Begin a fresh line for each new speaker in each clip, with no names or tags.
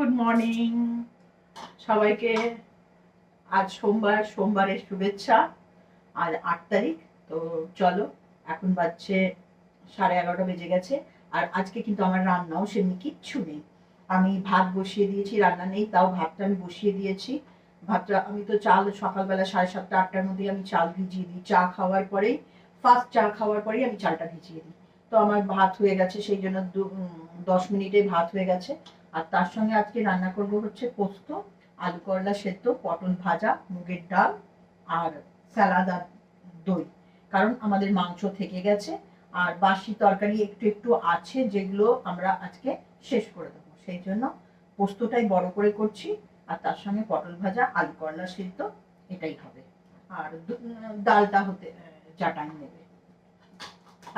Good morning সবাইকে আজ সোমবার, সোমবারের শুভেচ্ছা। আজ আট তারিখ, তো চলো, এখন বাজছে সাড়ে এগারোটা বেজে গেছে। আর আজকে কিন্তু আমার রান্নাও সেমনি কিচ্ছু নেই। আমি ভাত বসিয়ে দিয়েছি, রান্না নেই, তাও ভাতটা আমি বসিয়ে দিয়েছি। ভাতটা, আমি তো চাল সকালবেলা সাড়ে সাতটা, আটটার মধ্যে আমি চাল ভিজিয়ে দিই। চা খাওয়ার পরেই ফার্স্ট চা খাওয়ার পরেই আমি চালটা ভিজিয়ে দিই। তো আমার ভাত হয়ে গেছে, সেই জন্য দশ মিনিটে ভাত হয়ে গেছে। আর তার সঙ্গে আজকে রান্না করব হচ্ছে পোস্ত, আলু করলা সেদ্ধ, পটল ভাজা, মুগের ডাল আর স্যালাদ আর দই। কারণ আমাদের মাংস থেকে গেছে, আর বাসি তরকারি একটু একটু আছে যেগুলো আমরা আজকে শেষ করে দেবো। সেই জন্য পোস্তটাই বড় করে করছি, আর তার সঙ্গে পটল ভাজা, আলু করলা সেদ্ধ, এটাই হবে। আর ডালটা হতে যা নেবে।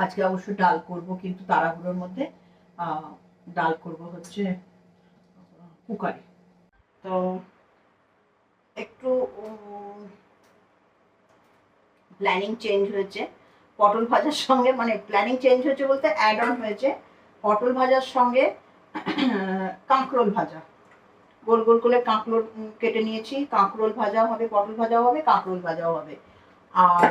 আজকে অবশ্য ডাল করব, কিন্তু তাড়াহুড়োর মধ্যে ডাল করব হচ্ছে কুকারে। তো একটু প্ল্যানিং চেঞ্জ হয়েছে। পটল ভাজার সঙ্গে মানে প্ল্যানিং চেঞ্জ হয়েছে বলতে অ্যাড অন হয়েছে। পটল ভাজার সঙ্গে, কাঁকরোল ভাজা। গোল গোল করে কাঁকরোল কেটে নিয়েছি। কাঁকরোল ভাজাও হবে, পটল ভাজাও হবে, কাঁকরোল ভাজাও হবে। আর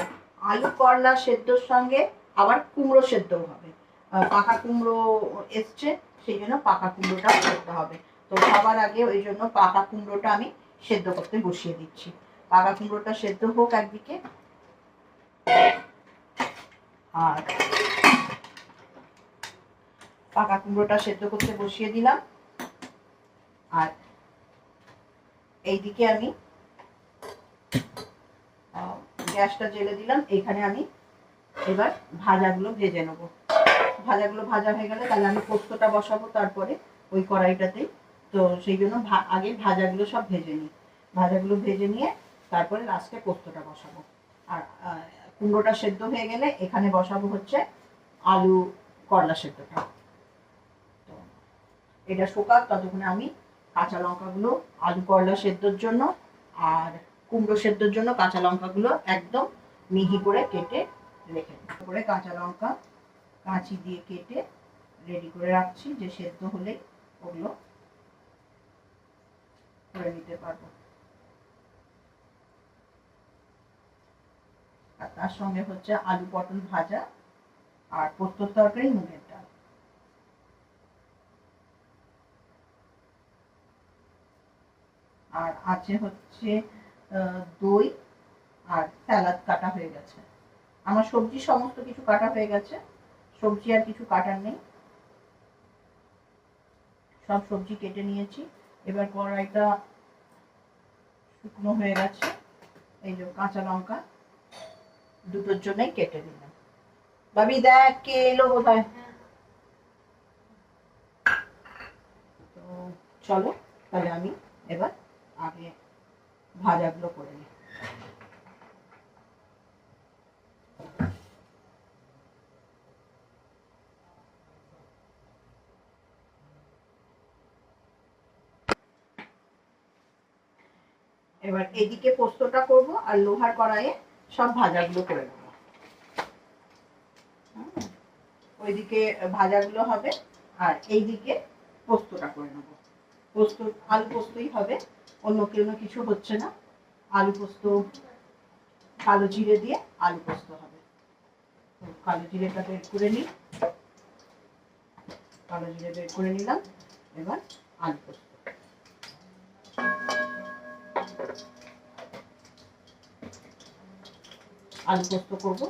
আলু করলা সেদ্ধর সঙ্গে আবার কুমড়ো সেদ্ধও হবে। পাকা কুমড়ো এসছে, সেই জন্য পাকা কুমড়োটাও করতে হবে। তো সবার আগে ওই জন্য পাকা কুমড়োটা আমি সেদ্ধ করতে বসিয়ে দিচ্ছি। পাকা কুমড়োটা সেদ্ধ হোক একদিকে। আর পাকা কুমড়োটা সেদ্ধ করতে বসিয়ে দিলাম। আর এইদিকে আমি গ্যাসটা জেলে দিলাম। এখানে আমি এবার ভাজাগুলো ভেজে নেব। ভাজাগুলো ভাজা হয়ে গেলে তাহলে আমি পোস্তটা বসাবো, তারপরে ওই কড়াইটাতেই তো সেই জন্য আগে ভাজাগুলো সব ভেজে নিই। ভাজাগুলো ভেজে নিয়ে তারপরে লাস্টে পোস্তটা বসাবো। আর কুমড়োটা সেদ্ধ হয়ে গেলে এখানে বসাবো হচ্ছে আলু করলা সেদ্ধটা। তো এটা শোকাক, ততক্ষণে আমি কাঁচা লঙ্কাগুলো আলু করলা সেদ্ধর জন্য আর কুমড়ো সেদ্ধর জন্য কাঁচা লঙ্কাগুলো একদম মিহি করে কেটে রেখে। করে কাঁচা লঙ্কা কাঁচি দিয়ে কেটে রেডি করে রাখছি, যে সেদ্ধ হলে ওগুলো করে নিতে পারব। আর তার সঙ্গে হচ্ছে আলু পটল ভাজা আর পোস্তর তরকারি মুগের ডাল। আর আছে হচ্ছে দই আর স্যালাদ কাটা হয়ে গেছে। আমার সবজি সমস্ত কিছু কাটা হয়ে গেছে। সবজি আর কিছু কাটার নেই। সব সবজি কেটে নিয়েছি। এবার কড়াইটা শুকনো হয়ে গেছে। এই যে কাঁচা লঙ্কা, দুটোর জন্যই কেটে দিলাম ভাবি, দেখ কে এলো বোধহয় তো চলো, তাহলে আমি এবার আগে ভাজাগুলো করে নিই। এবার এদিকে পোস্তটা করব আর লোহার কড়াইয়ে সব ভাজাগুলো করে নেব। হুম। ওইদিকে ভাজাগুলো হবে আর এইদিকে পোস্তটা করে নেব। পোস্ত, আলু পোস্তই হবে, অন্য কোনো কিছু হচ্ছে না। আলু পোস্ত, কালো জিরে দিয়ে আলু পোস্ত হবে। কালো জিরেটা বের করে নিই। কালো জিরে বের করে নিলাম, এবার আলু পোস্ত। আলু পোস্ত করব।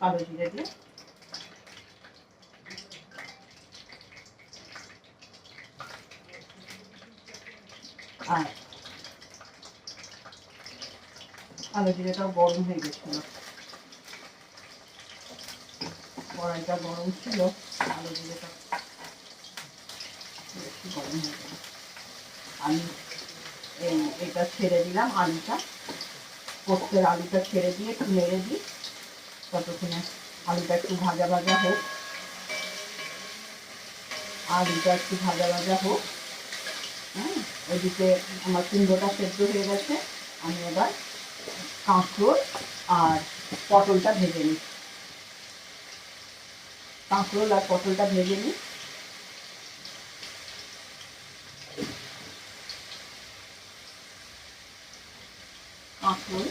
কালো জিরে দিয়ে। আর কালো জিরেটাও গরম হয়ে গেছিল। কড়াইটা গরম ছিল কালো জিরেটা গরম হয়ে গেল আমি এটা ছেড়ে দিলাম আলুটা। পোস্তের আলুটা ছেড়ে দিয়ে একটু নেড়ে দিই। ততক্ষণে আলুটা একটু ভাজা ভাজা হোক। আলুটা একটু ভাজা ভাজা হোক। হ্যাঁ ওইদিকে আমার কুমড়োটা সেদ্ধ হয়ে গেছে। আমি এবার কাঁকরোল আর পটলটা ভেজে নিই। কাঁকরোল আর পটলটা ভেজে নিই কাঁকরোল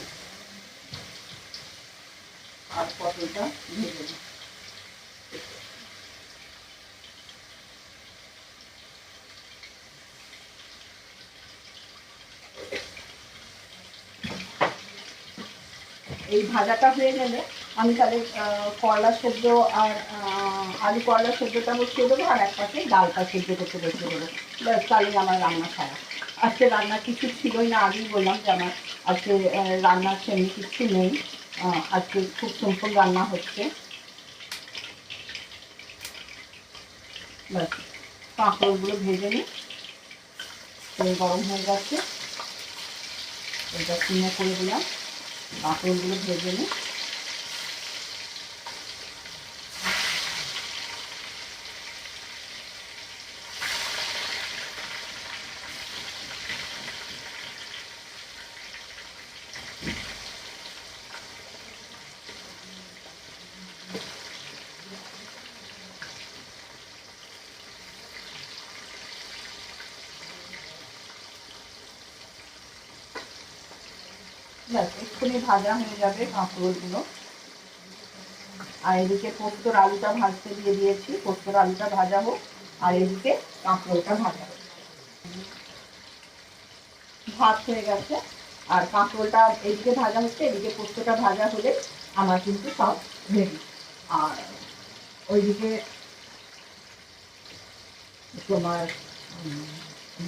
আর পটলটা ভেজে এই ভাজাটা হয়ে গেলে আমি তাহলে করলা সেদ্ধ আর আলু করলা সেদ্ধটা বসিয়ে দেবো আর এক পাশে ডালটা সেদ্ধ করতে বসিয়ে দেবো। ব্যাস আমার রান্না খারাপ আজকে রান্না কিছু ছিলই না, আগেই বললাম যে আমার আজকে রান্নার সেমনি কিছু নেই। আজকে খুব সিম্পল রান্না হচ্ছে। ব্যাস কাঁকড়গুলো ভেজে নিই। তেল গরম হয়ে গেছে। এটা চিনে করে দিলাম। কাঁকড়গুলো ভেজে নিই। ব্যাস এক্ষুনি ভাজা হয়ে যাবে কাঁকড়গুলো আর এদিকে পোস্তর আলুটা ভাজতে দিয়ে দিয়েছি, পোস্তর আলুটা ভাজা হোক, আর এদিকে কাঁকড়োলটা ভাজা হোক। ভাত হয়ে গেছে, আর কাঁকড়োলটা এদিকে ভাজা হচ্ছে, এদিকে পোস্তটা ভাজা হলে আমার কিন্তু সব রেডি আর ওইদিকে তোমার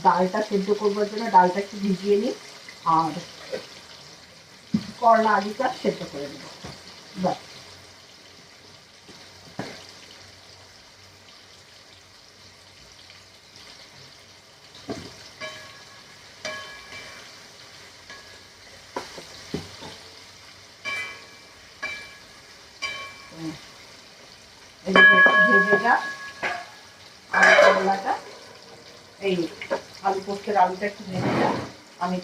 ডালটা সেদ্ধ করবার জন্য ডালটা একটু ভিজিয়ে নিই, আর করলা আলুটা সেদ্ধ করে দেবো বাস হুম। এদিকে একটু ভেজে যা আলু করলাটা, এই আলু পোস্তের আলুটা একটু ভেজে যা আমি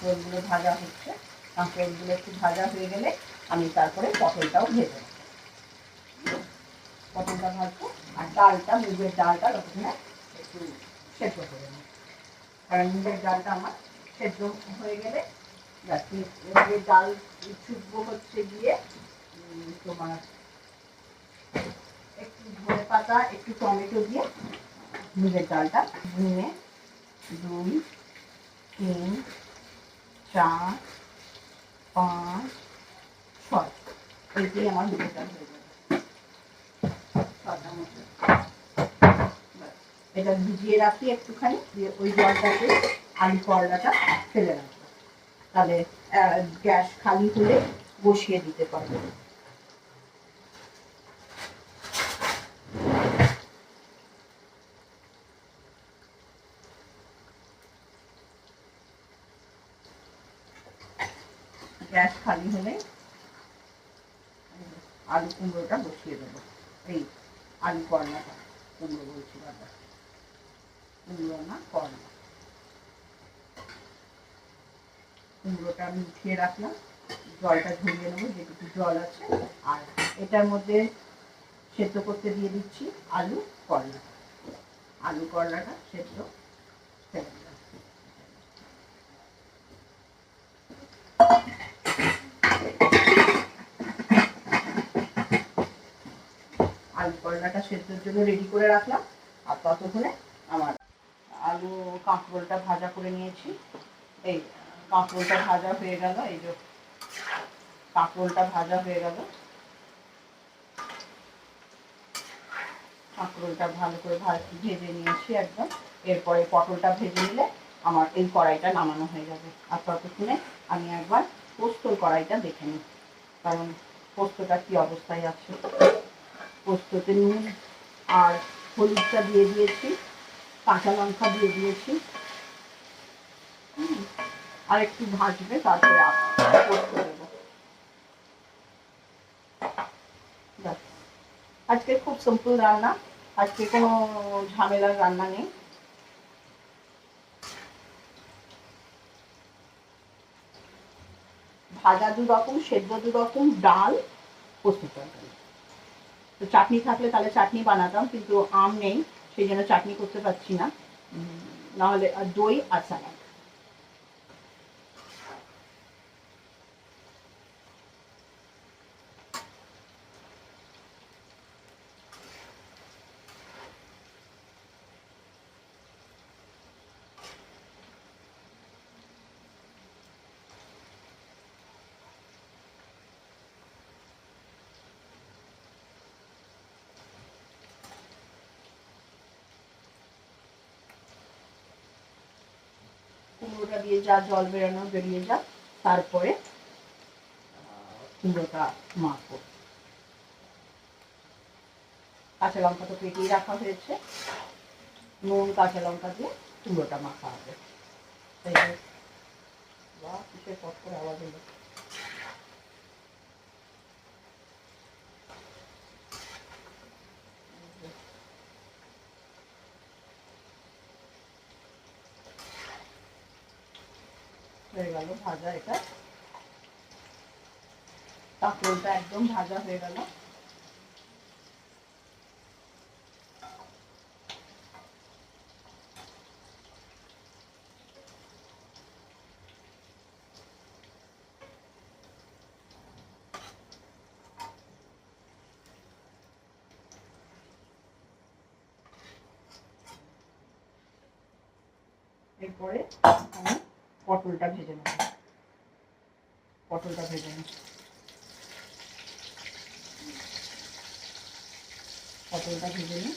কাঁকড়গুলো ভাজা হচ্ছে। কাঁকড়গুলো একটু ভাজা হয়ে গেলে আমি তারপরে পটলটাও ভেজে পটলটা ভাজবো আর ডালটা, মুগের ডালটা ওখানে একটু সেদ্ধ করে নেব। কারণ মুগের ডালটা আমার সেদ্ধ হয়ে গেলে মুগের ডাল চুপবো হচ্ছে গিয়ে তোমার একটু ধনে পাতা, একটু টমেটো দিয়ে মুগের ডালটা ভুনে দুই, তিন চার, পাঁচ, ছয়। দিয়ে আমার দুটো চাল হয়ে যাবে মতো। এটা ভিজিয়ে রাখি একটুখানি, দিয়ে ওই জলটাকে আলু করলাটা ফেলে রাখব। তাহলে গ্যাস খালি হলে বসিয়ে দিতে পারব গ্যাস খালি হলে আলু কুমড়োটা বসিয়ে দেবো। এই আলু করলাটা কুমড়ো বলছি বাবা। কুমড়ো না, করলা। কুমড়োটা আমি উঠিয়ে রাখলাম। জলটা ঝরিয়ে নেব, যেটুকু জল আছে। আর এটার মধ্যে সেদ্ধ করতে দিয়ে দিচ্ছি আলু, করলা। আলু, করলাটা সেদ্ধ ফেলে দিলাম আলু করলাটা সেদ্ধর জন্য রেডি করে রাখলাম। আর ততক্ষণে আমার আলু কাঁকরোলটা ভাজা করে নিয়েছি। এই কাঁকরোলটা ভাজা হয়ে গেল, এই যে কাঁকরোলটা ভাজা হয়ে গেল। কাঁকরোলটা ভালো করে ভেজে নিয়েছি একদম। এরপরে পটলটা ভেজে নিলে আমার এই কড়াইটা নামানো হয়ে যাবে। আর ততক্ষণে আমি একবার পোস্তর কড়াইটা দেখে নিই, কারণ পোস্তটা কি অবস্থায় আছে। পোস্ততে নুন আর হলুদটা দিয়ে দিয়েছি, কাঁচা লঙ্কা দিয়ে দিয়েছি। আর একটু ভাজবে, তারপরে পোস্ত দেবো। আজকে খুব সিম্পল রান্না, আজকে কোনো ঝামেলার রান্না নেই। ভাজা দু রকম সেদ্ধ দু রকম ডাল, পোস্ত তরকারি। তো চাটনি থাকলে তাহলে চাটনি বানাতাম, কিন্তু আম নেই, সেই জন্য চাটনি করতে পারছি না। নাহলে আর দই আর স্যালাড কুমড়োটা দিয়ে যা, জল বেরানো, বেরিয়ে যা, তারপরে কুমড়োটা মাখবো কাঁচা লঙ্কা তো কেটেই রাখা হয়েছে। নুন, কাঁচা লঙ্কা দিয়ে কুমড়োটা মাখা হবে। তাই বা কিসের পট আওয়াজ হলো হয়ে গেল ভাজা এটা। একদম ভাজা হয়ে গেল। এরপরে আমি পটলটা ভেজে নেব। পটলটা ভেজে নেব। পটলটা ভেজে নিই।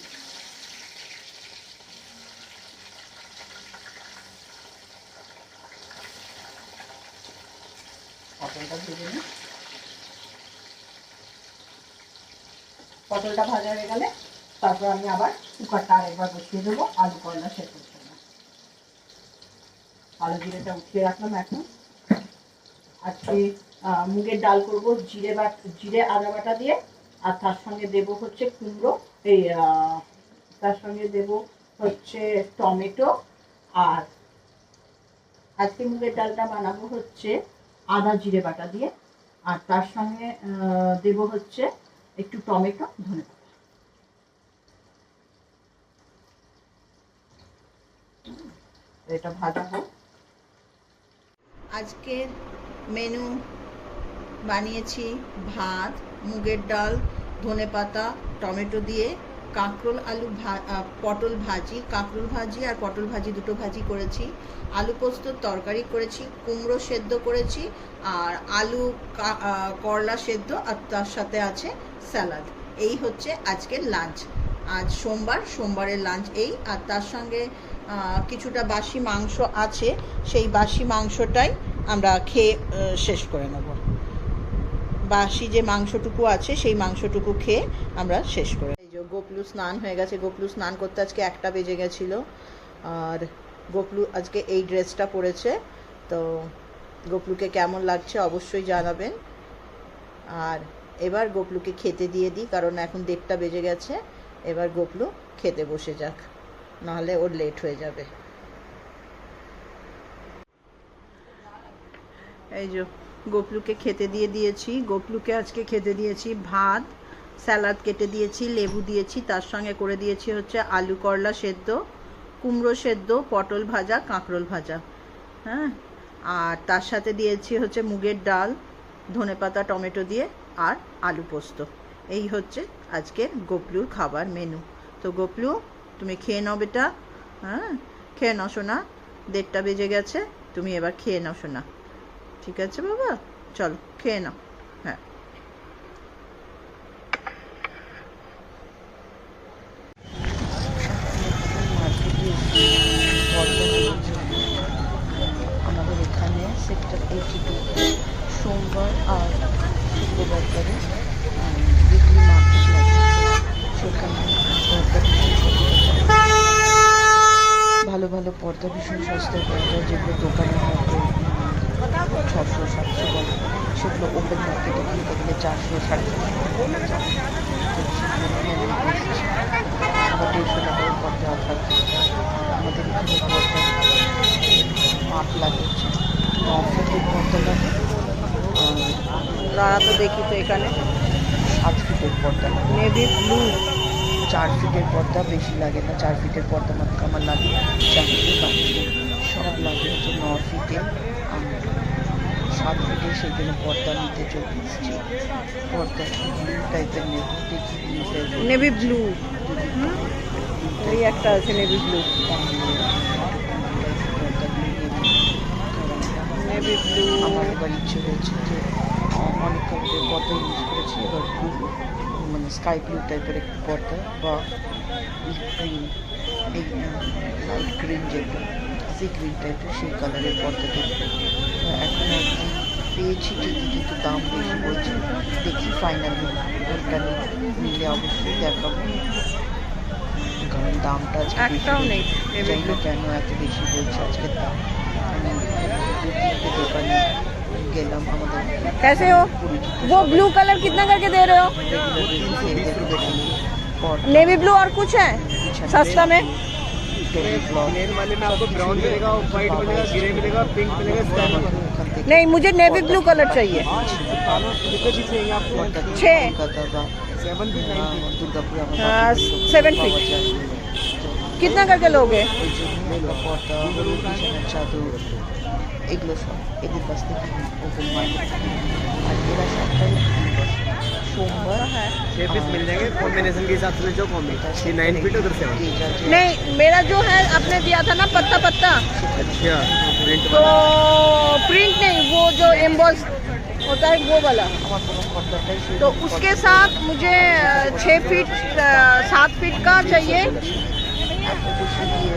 পটলটা ভেজে নিই। পটলটা ভাজা হয়ে গেলে তারপর আমি আবার কুকারটা আরেকবার বসিয়ে দেবো, আলু করলা সেদ্ধ। আলু জিরেটা উঠিয়ে রাখলাম এখন। আজকে মুগের ডাল করব জিরে বাট জিরে আদা বাটা দিয়ে, আর তার সঙ্গে দেব হচ্ছে কুমড়ো, এই তার সঙ্গে দেব হচ্ছে টমেটো, আর আজকে মুগের ডালটা বানাবো হচ্ছে আদা জিরে বাটা দিয়ে, আর তার সঙ্গে দেব হচ্ছে একটু টমেটো, ধনে এটা ভাজা হোক। আজকের মেনু বানিয়েছি ভাত, মুগের ডাল ধনেপাতা টমেটো দিয়ে, কাঁকরোল আলু পটল ভাজি, কাঁকরোল ভাজি আর পটল ভাজি দুটো ভাজি করেছি। আলু পোস্তর তরকারি করেছি, কুমড়ো সেদ্ধ করেছি আর আলু করলা সেদ্ধ আর তার সাথে আছে স্যালাড। এই হচ্ছে আজকের লাঞ্চ আজ সোমবার, সোমবারের লাঞ্চ এই আর তার সঙ্গে কিছুটা বাসি মাংস আছে, সেই বাসি মাংসটাই আমরা খেয়ে শেষ করে নেব। বাসি যে মাংসটুকু আছে, সেই মাংসটুকু খেয়ে আমরা শেষ করে এই যে গোপলু স্নান হয়ে গেছে। গোপলু স্নান করতে আজকে একটা বেজে গেছিল। আর গোপলু আজকে এই ড্রেসটা পরেছে। তো গোপলুকে কেমন লাগছে অবশ্যই জানাবেন। আর এবার গোপলুকে খেতে দিয়ে দিই, কারণ এখন দেড়টা বেজে গেছে। এবার গোপলু খেতে বসে যাক। নাহলে ওর লেট হয়ে যাবে। এই যে, গোপলুকে খেতে দিয়ে দিয়েছি, গোপলুকে আজকে খেতে দিয়েছি ভাত, স্যালাদ কেটে দিয়েছি, লেবু দিয়েছি, তার সঙ্গে করে দিয়েছি হচ্ছে আলু করলা সেদ্ধ, কুমড়ো সেদ্ধ, পটল ভাজা, কাঁকরোল ভাজা হ্যাঁ? আর তার সাথে দিয়েছি হচ্ছে মুগের ডাল ধনেপাতা টমেটো দিয়ে, আর আলু পোস্ত। এই হচ্ছে আজকের গোপলুর খাবার মেনু তো গোপলু তুমি খেয়ে নাও বেটা। হ্যাঁ? খেয়ে নাও শোনা দেড়টা বেজে গেছে, তুমি এবার খেয়ে নাও শোনা ঠিক আছে বাবা? চলো, খেয়ে নাও। হ্যাঁ।
আমাদের এখানে সেক্টর এইটি টু, সোমবার আর শুক্রবার করে উইকলি মার্কেট লাগে সেখানে পর্দা ভীষণ সস্তায় পাওয়া যায়। ভালো ভালো পর্দা ভীষণ সস্তায় যায় যেগুলো দোকানে ছশো সাতশো বলে। সেগুলো ওপেন মার্কেটে কিনতে গেলে চারশো সাড়ে চারশো দেড়শো টাকার পর্দা অফার আমাদের এখানে পর্দা মাপ লাগিয়েছে অফারের পর্দা লাগে।
দাঁড়া তো দেখি তো এখানে।
সাত ফিটের পর্দা লাগে।
নেভি ব্লু
চার ফিটের পর্দা বেশি লাগে না চার ফিটের পর্দা মাত্র আমার লাগে। চারটে বাকি সব লাগে হচ্ছে ন ফিটে। সাত ফিটে সেই জন্য পর্দা নিতে চলে এসেছি পর্দা ব্লু টাইপের নেব দেখি
নেভি ব্লু এই একটা আছে নেভি ব্লু নেভি ব্লু
আমার এবার ইচ্ছে হয়েছে যে অনেক কালারের পর্দা ইউজ করেছি এবার ব্লু মানে স্কাই ব্লু টাইপের একটু পর্দা বা গ্রিন এই লাইট গ্রিন যেটা সি গ্রিন টাইপের সেই কালারের পর্দা দেখব এখন একদম পেয়েছি ঠিকই কিন্তু দাম বেশি বলছে। দেখি ফাইনালি ওইটা নিলে অবশ্যই দেখাবো। কারণ দামটা
একটাও। নেই
কেন এত বেশি বলছে আজকের দাম। আমি দোকানে
कैसे हो? वो ब्लू कलर कितना करके दे रहे हो? नेवी ब्लू और कुछ है? सस्ता में? नहीं, मुझे नेवी ब्लू कलर चाहिए।
सेवन
फीट
हाँ, कितना करके लोगे?
এগুলো সব এদের কাছ থেকে ওপেন মার্কেট আর এরা সপ্তাহে দিন বসে সোমবার
छह पीस मिल जाएंगे कॉम्बिनेशन के हिसाब से जो कॉम्बी ये नाइन फीट उधर सेवन
যে যার যে
नहीं मेरा जो है आपने दिया था ना पत्ता पत्ता
अच्छा प्रिंट
तो प्रिंट नहीं वो जो एम्बॉस होता है वो वाला
আমার কোনো পর্দাটাই সেই
तो उसके साथ मुझे अ, छः फीट अ, सात फीट का चाहिए
এত বেশি দিয়ে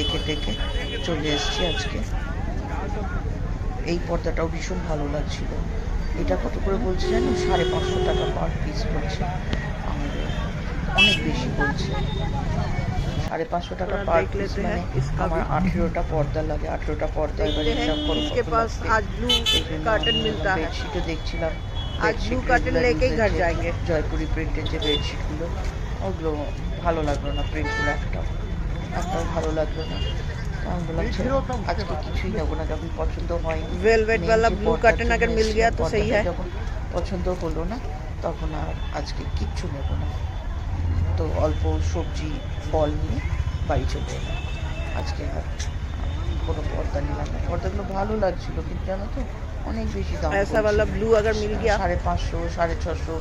দেখে দেখে চলে এসছি আজকে। এই পর্দাটাও ভীষণ ভালো লাগছিল। এটা কত করে বলছে জানি সাড়ে পাঁচশো টাকা পার পিস বলছে। অনেক বেশি বলছে। সাড়ে পাঁচশো টাকা পার পিস মানে আমার আঠেরোটা পর্দা লাগে। আঠেরোটা পর্দা এবার হিসাব করো
কার্টন মিলতা
বেডশিটও দেখছিলাম। আজ
ব্লু
কার্টন লেকেই
ঘর
জয়পুরি প্রিন্টের যে বেডশিটগুলো ওগুলো ভালো লাগল না প্রিন্টগুলো একটা একটাও ভালো লাগলো না তো আমি বললাম ছেড়ে আজকে কিছুই নেবো না যখন পছন্দ হয়নি
वेलवेट
main
वाला
যে
ब्लू
পর্দার
कार्टन
জন্য
अगर मिल
এসেছিলাম,
गया तो सही
পর্দাটা
है
যখন পছন্দ হলো না তখন আর আজকে কিচ্ছু নেবো না তো অল্প সবজি ফল নিয়ে বাড়ি চলে এলাম আজকে আর কোনো পর্দা নিলাম না পর্দাগুলো ভালো লাগছিল কিন্তু জানো তো অনেক বেশি দাম
ऐसा
বলছে।
वाला ब्लू अगर मिल गया
সাড়ে পাঁচশো সাড়ে ছশো